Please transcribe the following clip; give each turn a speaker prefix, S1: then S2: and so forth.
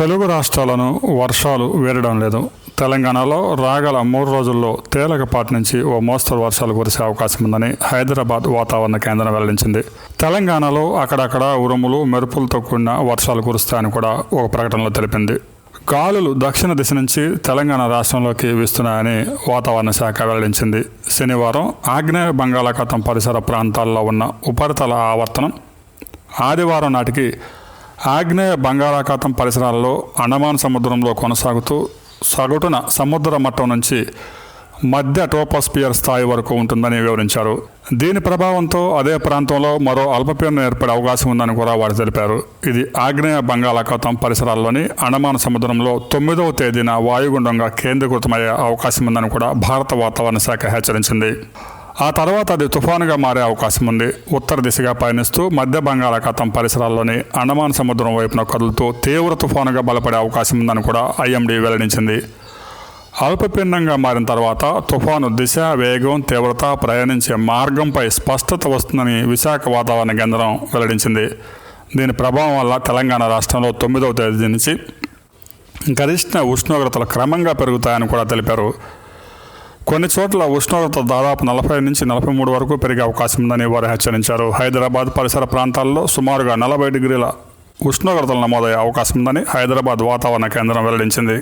S1: తెలుగు రాష్ట్రాలను వర్షాలు వేరడం లేదు తెలంగాణలో రాగల మూడు రోజుల్లో తేలికపాటి నుంచి ఓ మోస్తరు వర్షాలు కురిసే అవకాశం ఉందని హైదరాబాద్ వాతావరణ కేంద్రం వెల్లడించింది తెలంగాణలో అక్కడక్కడ ఉరుములు మెరుపులతో కూడిన వర్షాలు కురుస్తాయని కూడా ఒక ప్రకటనలో తెలిపింది గాలులు దక్షిణ దిశ నుంచి తెలంగాణ రాష్ట్రంలోకి వీస్తున్నాయని వాతావరణ శాఖ వెల్లడించింది శనివారం ఆగ్నేయ బంగాళాఖాతం పరిసర ప్రాంతాల్లో ఉన్న ఉపరితల ఆవర్తనం ఆదివారం నాటికి ఆగ్నేయ బంగాళాఖాతం పరిసరాల్లో అండమాన్ సముద్రంలో కొనసాగుతూ సగటున సముద్ర మట్టం నుంచి మధ్య టోపోస్పియర్ స్థాయి వరకు ఉంటుందని వివరించారు దీని ప్రభావంతో అదే ప్రాంతంలో మరో అల్పపీడనం ఏర్పడే అవకాశం ఉందని కూడా వారు తెలిపారు ఇది ఆగ్నేయ బంగాళాఖాతం పరిసరాల్లోని అండమాన సముద్రంలో తొమ్మిదవ తేదీన వాయుగుండంగా కేంద్రీకృతమయ్యే అవకాశం ఉందని కూడా భారత వాతావరణ శాఖ హెచ్చరించింది ఆ తర్వాత అది తుఫానుగా మారే అవకాశం ఉంది ఉత్తర దిశగా పయనిస్తూ మధ్య బంగాళాఖాతం పరిసరాల్లోని అండమాన్ సముద్రం వైపున కదులుతూ తీవ్ర తుఫానుగా బలపడే అవకాశం ఉందని కూడా ఐఎండీ వెల్లడించింది అల్పపిండంగా మారిన తర్వాత తుఫాను దిశ వేగం తీవ్రత ప్రయాణించే మార్గంపై స్పష్టత వస్తుందని విశాఖ వాతావరణ కేంద్రం వెల్లడించింది దీని ప్రభావం వల్ల తెలంగాణ రాష్ట్రంలో తొమ్మిదవ తేదీ నుంచి గరిష్ట ఉష్ణోగ్రతలు క్రమంగా పెరుగుతాయని కూడా తెలిపారు కొన్ని చోట్ల ఉష్ణోగ్రత దాదాపు నలభై నుంచి నలభై మూడు వరకు పెరిగే అవకాశం ఉందని వారు హెచ్చరించారు హైదరాబాద్ పరిసర ప్రాంతాల్లో సుమారుగా నలభై డిగ్రీల ఉష్ణోగ్రతలు నమోదయ్యే అవకాశం ఉందని హైదరాబాద్ వాతావరణ కేంద్రం వెల్లడించింది